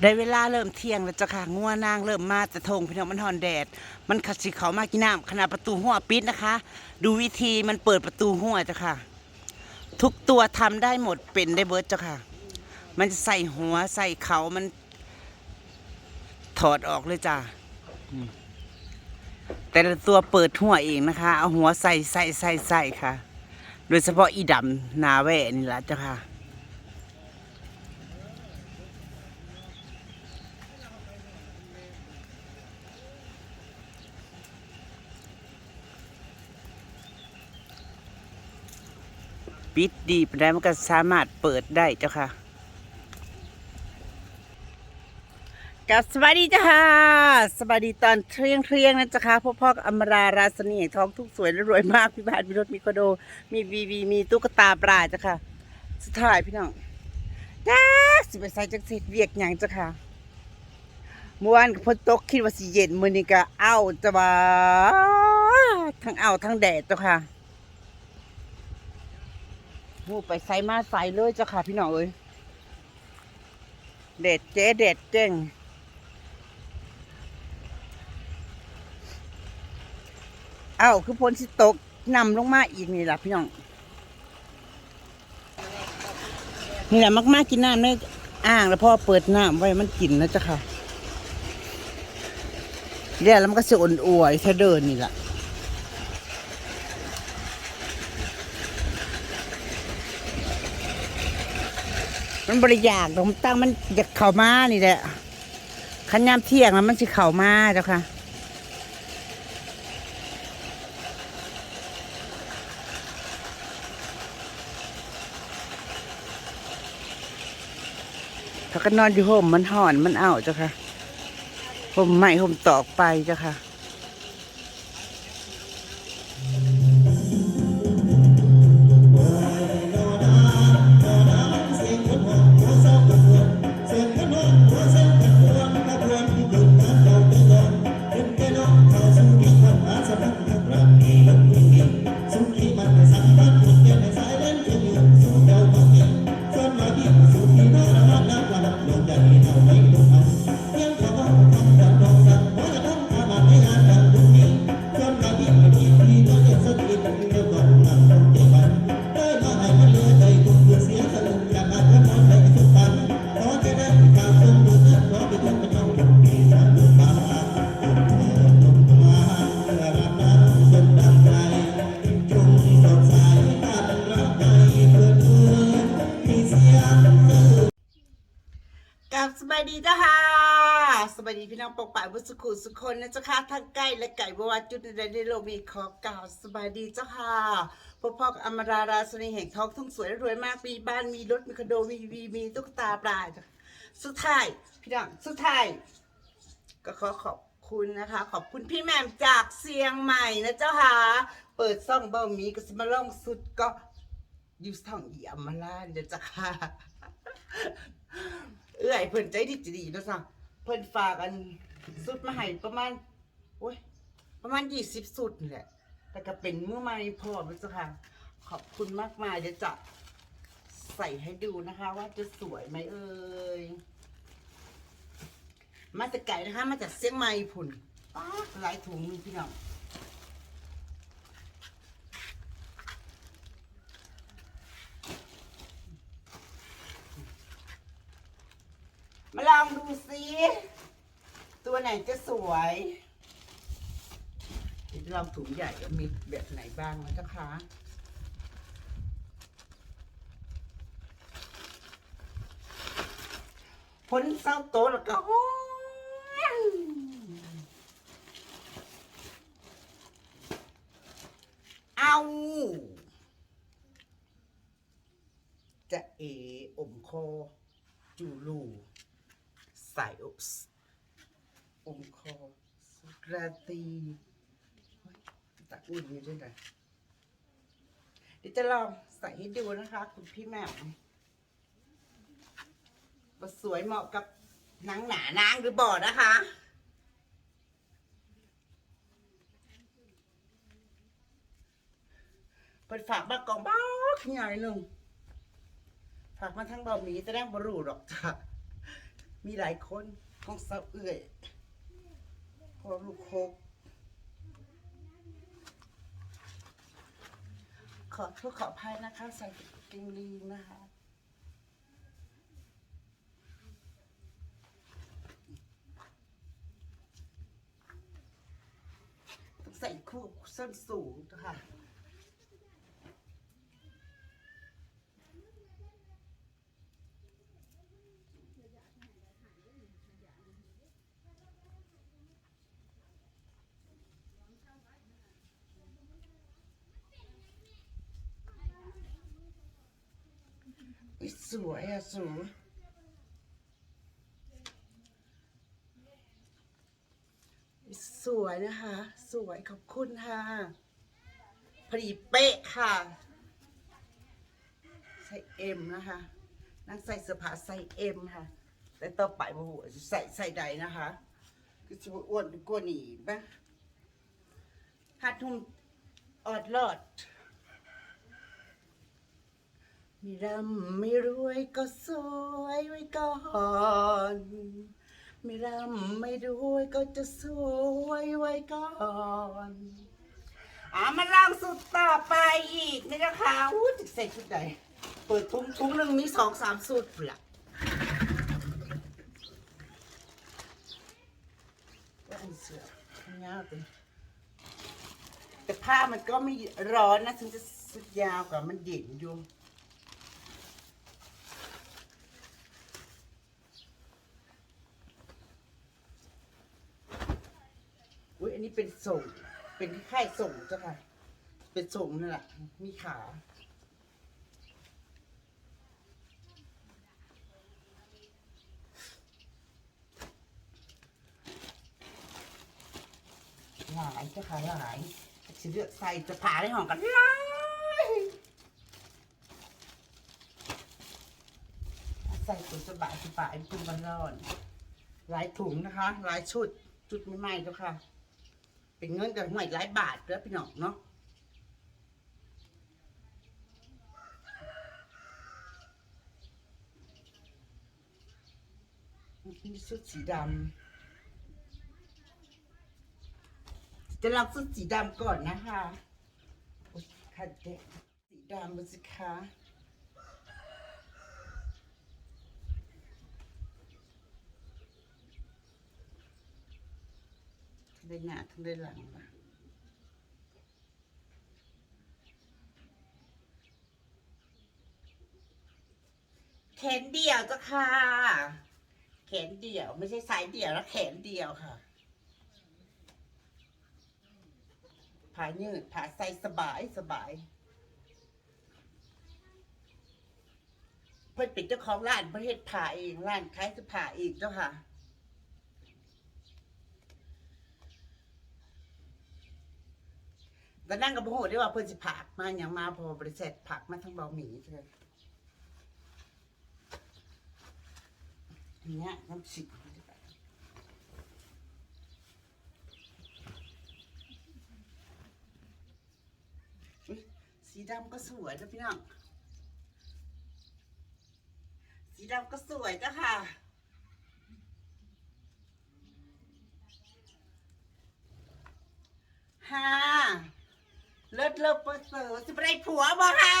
ได้เวลาเริ่มเที่ยงแล้วจ้าค่ะงัวนางเริ่มมาแต่ทงพี่น้องมันหอนแดด มันขัดสิเขามากินน้ำขนาดประตูหัวปิดนะคะ ดูวิธีมันเปิดประตูหัวจ้าค่ะ ทุกตัวทำได้หมดเป็นได้เบิร์ดจ้าค่ะ มันจะใส่หัวใส่เขามัน ถอดออกเลยจ้าแต่ละตัวเปิดหัวเองนะคะ เอาหัวใส่ใส่ใส่ใส่ค่ะ โดยเฉพาะอีดำนาแว่นี่แหละจ้าค่ะ ปิดดีปานใดมันก็สามารถเปิดได้เจ้าค่ะกับสวัสดีจ้าค่ะสวัสดีตอนเที่ยงเที่ยงนะจ้าค่ะพ่อพ่ออมราราศนีท้องทุกสวยและรวยมากพี่บานมีรถมีคอนโด มีวีวีมีตุ๊กตาปลาจ้าค่ะสุดท้ายพี่น้องจ้าสิไปใส่จักเสร็จเวียกหยังจ้าค่ะเมื่อวานพนตกคิดว่าสิเย็นมื้อนี้ก็เอาจะว่าทั้งเอาทั้งแดดเจ้าค่ะ หูไปใส่มาใส่เลยเจ้าค่ะพี่น้องเอ้ยเด็ดเจ๊เด็ดเจ้งเอ้าคือพ้นสิตกนำลงมาอีกนี่แหละพี่น้องนี่แหละมากๆกินน้ำในอ่างแล้วพ่อเปิดน้ำไว้มันกินนะเจ้าค่ะเดี๋ยวแล้วมันก็จะอ่อนอวยถ้าเดินนี่แหละ มันบริยากดอกมันตั้งมันอยากเข่ามานี่แหละขันยามเที่ยงแล้วมันสิเข่ามาเจ้าค่ะถ้าก็นอนอยู่ห่มมันห่อนมันเอาเจ้าค่ะห่มใหม่ห่มตอกไปเจ้าค่ะ คนนะเจ้าค่ะทั้งใกล้และไก่บวาจุดใดในโลกมีขอกล่าวสบายดีเจ้าค่ะพ่อพ่ออมราราสนีแห่งทองทุ่งสวยและรวยมากมีบ้านมีรถมีคอนโดมีวีมีตุ๊กตาปลาสุดท้ายพี่น้องสุดท้ายก็ขอขอบคุณนะคะ ขอบคุณพี่แม่มจากเชียงใหม่นะเจ้าค่ะเปิดซ่องเบาหมีก็สมาล่องสุดก็ยูซ่องอีอมาราเดี๋ยวจ้าค่ะเอื้อยเพิ่นใจดีจะดีนาะซะเพิ่นฝากอัน สุดมาให้ประมาณโอ้ยประมาณยี่สิบสุดนี่แหละ แต่ก็เป็นเมื่อใหม่พอมันจ้ะค่ะ ขอบคุณมากมายเดี๋ยวจะใส่ให้ดูนะคะ ว่าจะสวยไหมเอ่ยมาจากไก่นะคะ มาจากเสียงใหม่ผุนป๊าหลายถุงนึงพี่น้องมาลองดูสิ ตัวไหนจะสวยเดี๋ยวลองถุงใหญ่ว่ามีแบบไหนบ้างนะเจ้าคะพ้นเศร้าโตแล้วก็เอาจะเออมคอ จูลู ใส่อุสอมคอสุ ราตรีตักอุ่นอยู่ด้วยนะเดี๋ยวจะลองใส่ให้ดูนะคะ คุณพี่แม่ว่าสวยเหมาะกับนังหนานางหรือบ่อนะคะเปิดฝากมากองบ้าขยายหนึ่งฝากมาทั้งเบาหมีจะได้บรูหรอกจ้ะมีหลายคนของเสาเอื่อย พอลูกคกขอโทษขออภัยนะคะใส่เกงลีนนะคะต้องใส่คู่ส้นสูงค่ะ สวยอะสวยสวยนะคะ สวยขอบคุณค่ะพอดีเป๊ะค่ะ ใส่เอ็มนะคะนั่งใส่เสื้อผ้าใส่เอ็มค่ะ แต่ต่อไปโอ้โหใส่ใส่ใดนะคะคือจะอ้วนกว่านี้ปะหัดทุ่มออดลอด ไม่ร่ำไม่รวยก็สวยไว้ก่อนไม่ร่ำไม่รวยก็จะสวยไว้ก่อนอ่ามาล่างสุดต่อไปอีกนี่นะคะอู้จะใส่ชุดใดเปิดทุงทุงหนึ่งมีสองสามสุดเปล่าว่าอันเสือเงาตัวแต่ผ้ามันก็ไม่ร้อนนะถึงจะสุดยาวกว่ามันเย็นอยู่ อุ้ยอันนี้เป็นส่ง เป็นคล้ายๆส่งเจ้าค่ะ เป็นส่งนั่นแหละ มีขา หลายเจ้าค่ะหลายจะเลือกใส่จะผ่าในห้องกันหลายใส่ถุงสบายสบายถุงกันร้อน หลายถุงนะคะ หลายชุด ชุดใหม่ๆเจ้าค่ะ เป็นเงินกับหน่วยหลายบาทแล้วพี่น้องเนาะมีชุดสีดำจะลองชุดสีดำก่อนนะคะโอ๊ยค่ะเด็กสีดำมาสิคะ ได้หน้าทั้งได้หลังว่ะแขนเดี่ยวจ้ะค่ะ แขนเดี่ยว ไม่ใช่สายเดี่ยวแล้วแขนเดี่ยวค่ะผายืดผาใส่สบายสบายเพื่อนเป็นเจ้าของร้านประเทศผ่าเองร้านขายเสื้อผ้าเองเจ้าค่ะ ก็นั่งกับโมโหได้ว่าเพื่อนสิผักมาอย่างมาพอบริษัทผักมาทั้งเบาหมีเธออันเนี้ยน้ำสิสีดำก็สวยนะพี่น้อง สีดำก็สวยจ้ะค่ะ ฮ่า เลิศเลิศประเสริฐจะไปได้ผัวบ่ฮะ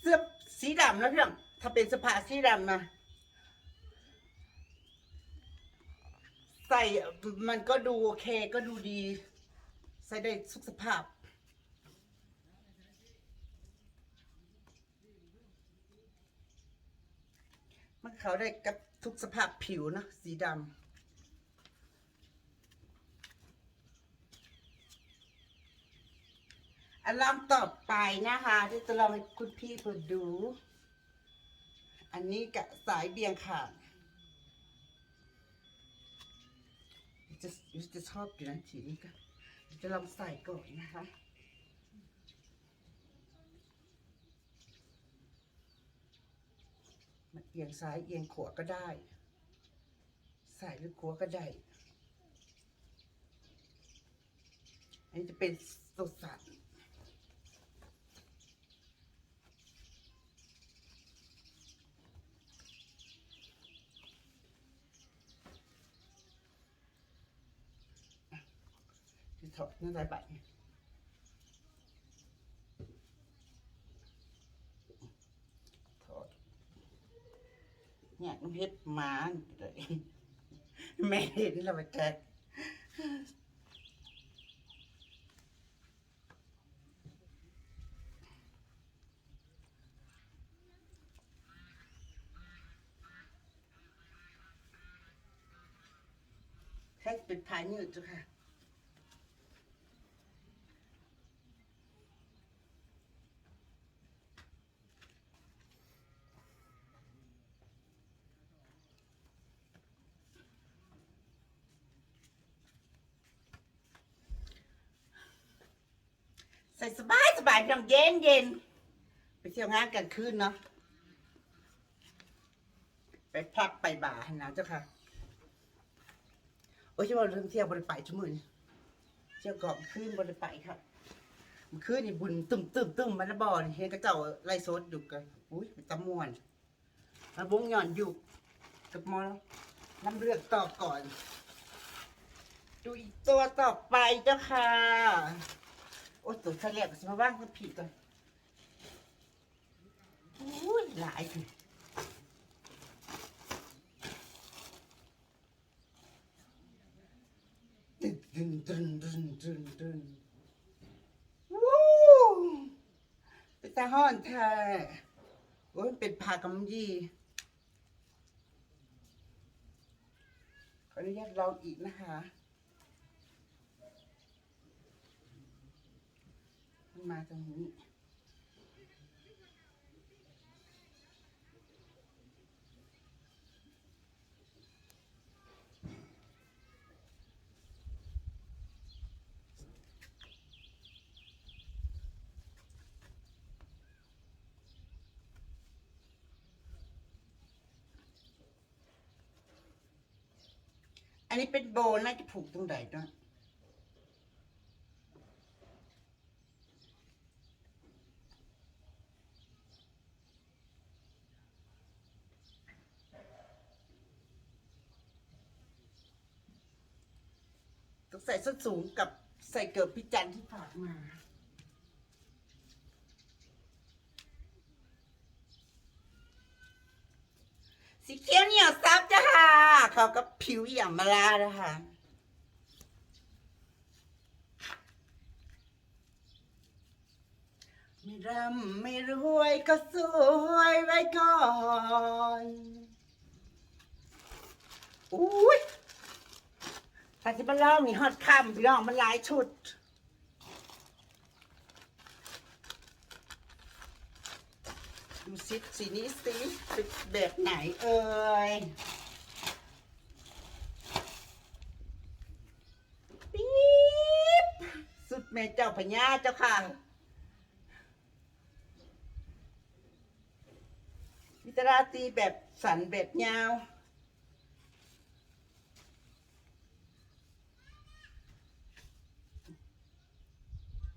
เสื้อสีดำนะพี่น้องถ้าเป็นสื้อผ้าสีดำนะใส่มันก็ดูโอเคก็ดูดี ใส่ได้สุขสภาพมันเขาได้กับทุกสภาพผิวนะสีดำ อันลองต่อไปนะคะที่จะลองให้คุณพี่เปิดดู อันนี้กับสายเบียงขาดจะจะชอบอยู่นะทีนี้ก็จะลองใส่ก่อนนะคะมันเอียงซ้ายเอียงขวาก็ได้ ใส่หรือขวาก็ได้อันนี้จะเป็นสดสัน ถอดนั่นไรไปถอดเนี่ยน้ำเพชรมาเลยแม่เห็นแล้วไปแกะแค่เป็นพายยืดจ้ะค่ะ ใส่สบายสบายพี่น้องเย็นเย็นไปเที่ยวงานกันคืนเนาะไปพักไปบ่านะเจ้าค่ะ โอ้ยว่าเรื่องเที่ยวบริไปชั่วโมงเที่ยวก่อนคืนบริไปครับมันคืนนี่บุญตึมตึมตึมมันละบอลเห็นกระเจ้าไล่โซดอยู่กันอุ้ยตะมวนมาบงหย่อนอยู่กับมอน้ำเลือดต่อก่อน ดูอีกตัวต่อไปเจ้าค่ะ โอ้ยตัวทะเลก็สมาว่างก็ผิดก่อนอุ้ยหลายสิตึนตึนตึนตึนตึนตึนวู้เป็นตาห้อนแท้โอ้ยเป็นผากำยี่ขออนุญาตลองอีกนะคะ มาตรงนี้ อันนี้เป็นโบน่าจะผูกตรงไหนเนาะ ต้องใส่ส้นสูงกับใส่เกิบพี่จันที่ฝากมา สีเขียวเหนียวซับจ้าค่ะเขาก็ผิวอย่างมาลานะคะไม่ร่ำไม่รวยก็สวยไว้ก่อน อุ้ย ถ้าจะมาเล่ามีฮอตคำพี่น้องมันหลายชุดดูสิสีนี้สิเป็นแบบไหนเอ่ยปี๊บสุดแม่เจ้าพญาเจ้าค่ะวิตราตีแบบสันแบบยาว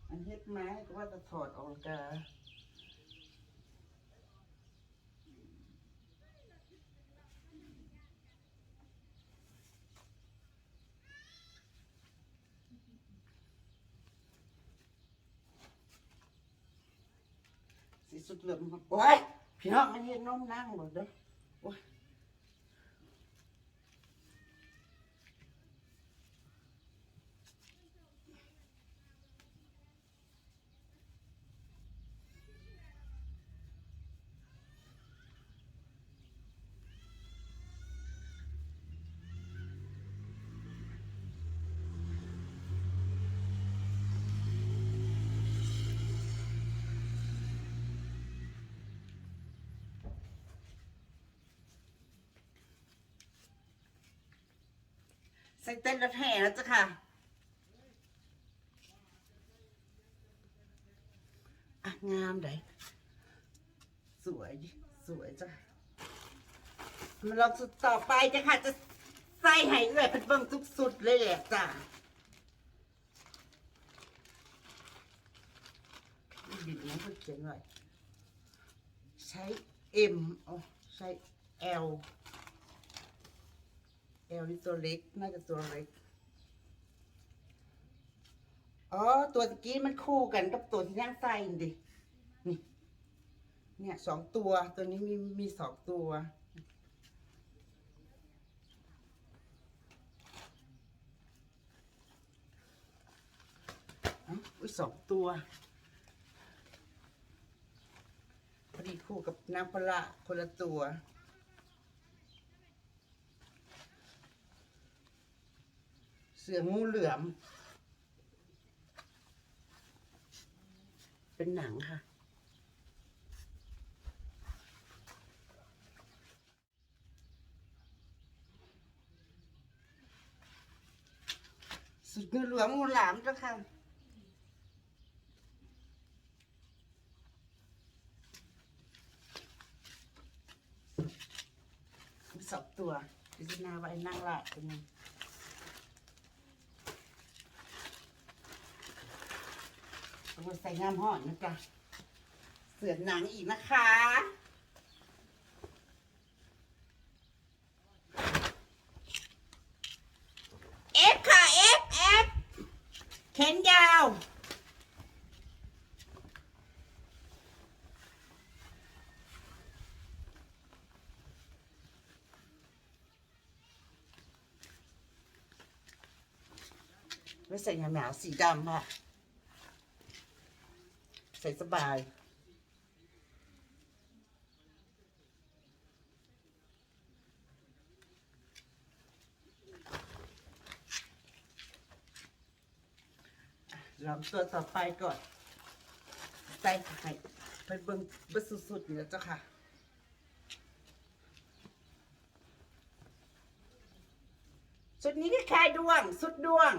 อันเฮ็ด ไม้ก็ว่าจะถอดออกกาสีสุดเหลืองโอ้ยพี่น้องมันเห็นน้องนั่งหมดเด้อโอ้ย ส่เต้นรถแห่แล้วจ้ะค่ะอะงามไดสวยสวยจ้ะมาลองสุดต่อไปจ้ะค่ะ จะใส่ให้เอื้อยเป็นเบิ่งทุกสุดเลยแหละจ้ะบิดนะเพื่อเขียนไว้ใช้ M อ๋อใช้ L L นี่ตัวเล็ก น่าจะตัวเล็ก อ๋อ ตัวตะกี้มันคู่กันกับตัวที่นั่งใส่ดิ นี่ เนี่ยสองตัว ตัวนี้มีมีสองตัว อุ้ยสองตัว พอดีคู่กับน้ำปลาคนละตัว สืองูเหลือม เป็นหนังค่ะ สุดงูเหลือมงูหลามเจ้าค่ะสองตัวพิจารณาไว้นั่งละเป็นไง เอาไปใส่งามห่อนนะจ๊ะเสือหนังอีกนะคะเอฟค่ะเอฟเอฟแขนยาวไม่ใส่หนาวสีดำค่ะ ส่สบายลองตัวต่อไปก่อน ใส่ไข่ไปเบิ้งเบิ้งสุดๆเนี่ยเจ้าค่ะสุดนี้ก็คลายดวง สุดดวง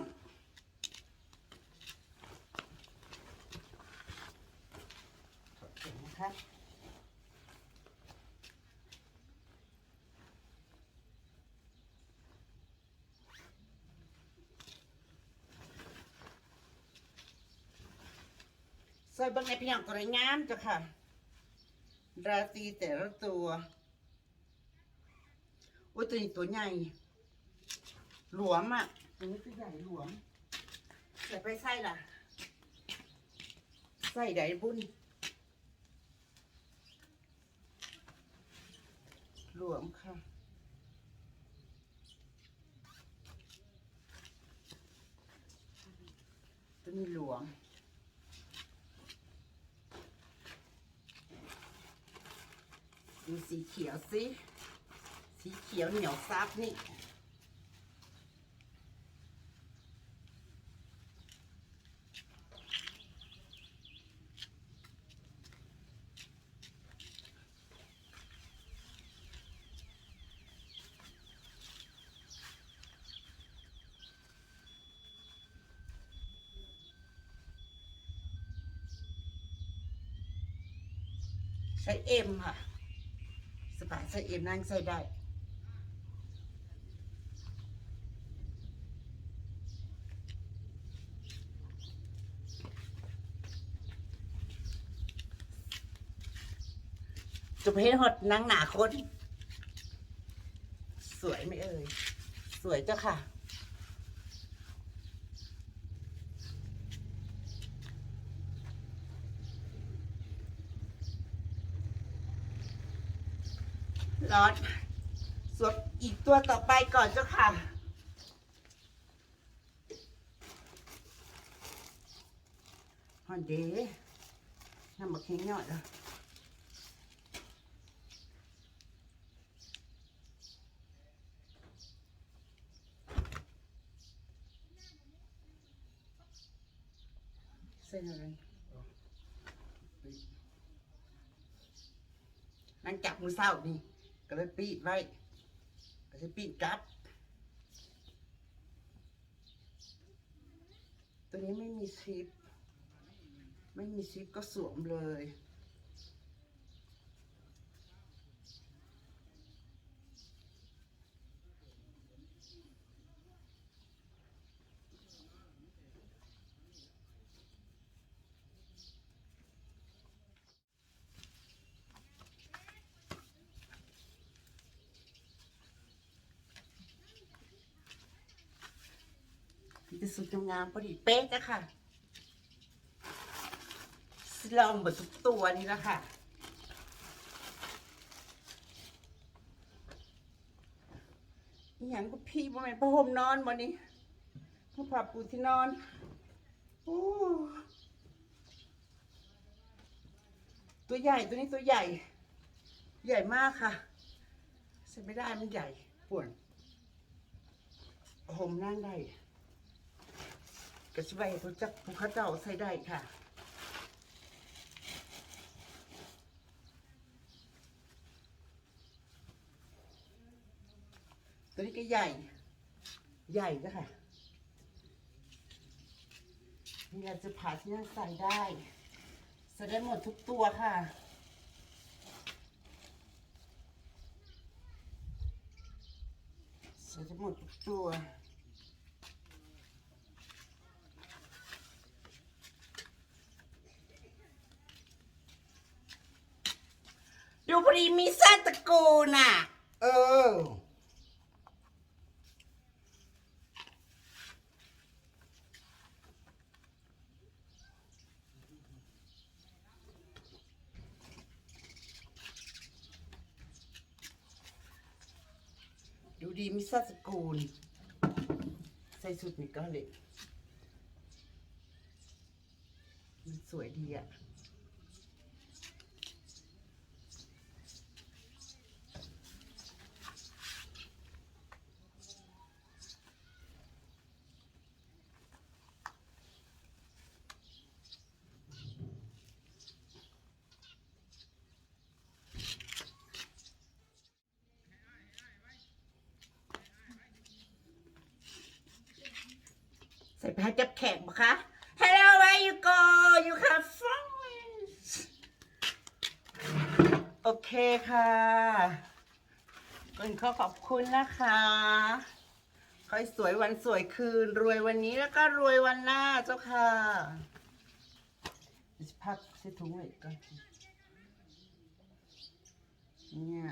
เห็ นะคะใส่บางในพี่น้องตัวไหนงามจ้ะค่ะ ราตรีแต่ละตัวอุ้ยตัวนี้ตัวใหญ่ หลวมอะตัวนี้คือใหญ่หลวมใส่ไปไส้ล่ะ ไส้ใดบุญ หลวมค่ะ ตัวนี้หลวม ดูสีเขียวสิ สีเขียวเหนียวซับนี่ ช้เอ็มค่ะสปาใช้เอ็มนั่งใส่ได้จะไปให้หดนางหนาคน สวยไหมเอ่ย สวยเจ้าค่ะ ร้อนสวมอีกตัวต่อไปก่อนเจ้าค่ะ ฮอนเดน้ำบักเฮงหน่อยละเส้นอะไรอ๋อปิดนั่งจับมือเศร้านี่ ก็เลยปีดไว้ก็จะปีดกลับ ตัวนี้ไม่มีซิป ไม่มีซิปก็สวมเลย ที่สุดงามพอดีเป๊ะจ้ะค่ะลองหมดทุกตัวนี่ละค่ะอหย่างก็พี่บ่แม่นผ้าห่มนอนบ่นี้ผ้าผ้าปูที่นอนโอ้ตัวใหญ่ตัวนี้ตัวใหญ่ ใหญ่มากค่ะใส่ไม่ได้มันใหญ่ปวดห่มนั่งได้ กระสบายตัวจักภูเขาเจ้าใส่ได้ค่ะตัวนี้ก็ใหญ่ ใหญ่ก็ค่ะนี่เราจะผ่าที่นั่งใส่ได้ใส่ได้หมดทุกตัวค่ะใส่ได้หมดทุกตัว ดูพอดีมีซาตะโกน่ะ เออ ดูดีมิซาสกูล ใส่สุดนี่ก็เลยมันสวยดีอะ ส่ผ้าจับแขกปะคะ Hello where you go you come from โอเคค่ะก่อนขอขอบคุณนะคะคอยสวยวันสวยคืน รวยวันนี้แล้วก็รวยวันหน้าเจ้าค่ะจะพักใส่ถุงไว้ก่อนเนี่ย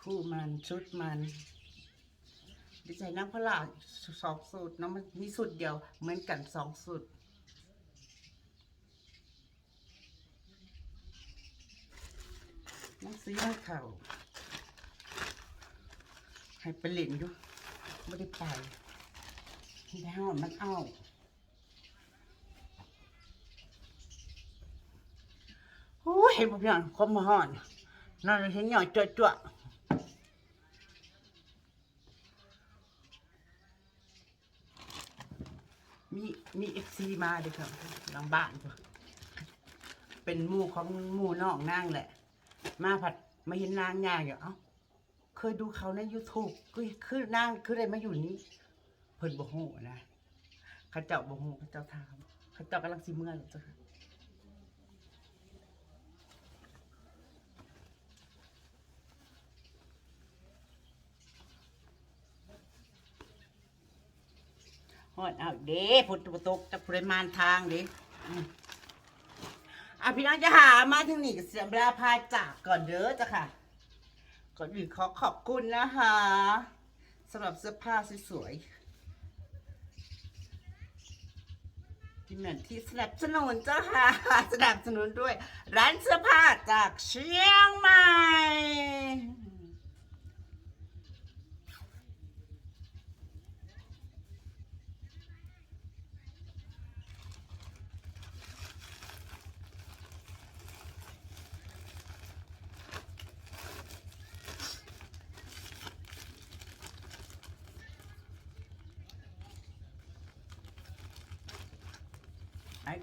คู่มันชุดมัน ดีใจนักพลาสองสูตรนาะมันมีสูตรเดียว เหมือนกันสองสูตรน้องซีน้องเข่าให้ไปเล่นอยู่ไม่ได้ไปที่ห้องมันเอาโอ้ยเห็นบ่พี่น้องคมมห่อนนั่นเห็นหน่อยจวจั่วๆ มีเอฟซีมาเด็กครับหลังบ้านจ้ะเป็นหมู่ของหมู่น้องนางแหละ มาผัดมาเห็นนางย่างอยู่เอ้าเคยดูเขาใน YouTube คือคือนางคือได้มาอยู่นี้เพิ่นบ่ฮู้นะเขาเจ้าบ่ฮู้เขาเจ้าถามเขาเจ้ากำลังสิเมื่อยอยู่จ้ะ อดเอาเด้พุทธตกจากปริมาณทางเด้อืมอะพี่น้องจะหามาถึงนี่เสียเวลาพาจากก่อนเด้อจ้ะค่ะ ก่อนอื่นขอขอบคุณนะคะสำหรับเสื้อผ้าสวยๆที่เหมือนที่สนับสนุนเจ้าค่ะ สนับสนุนด้วย ร้านเสื้อผ้าจากเชียงใหม่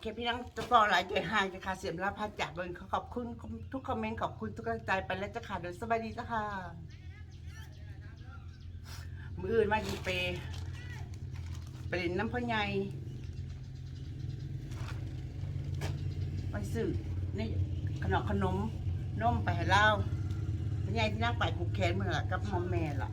เคพี่น้องจะบอหลายใจหางจะค่ะเสียมรับพาจากเบิร์นขอบคุณทุกคอมเมนต์ขอบคุณทุกกำลังใจไปแล้วจ้ะค่ะเดี๋ยวสบายดีจ้ะค่ะ มืออื่นมาดีเปไปเล่นน้ำพ่อใหญ่ไปซื้อนี่ขนมขนมนมไปให้เล่าพ่อใหญ่ที่นั่งไปผูกแขนเมื่อกับมอมแม่ล่ะ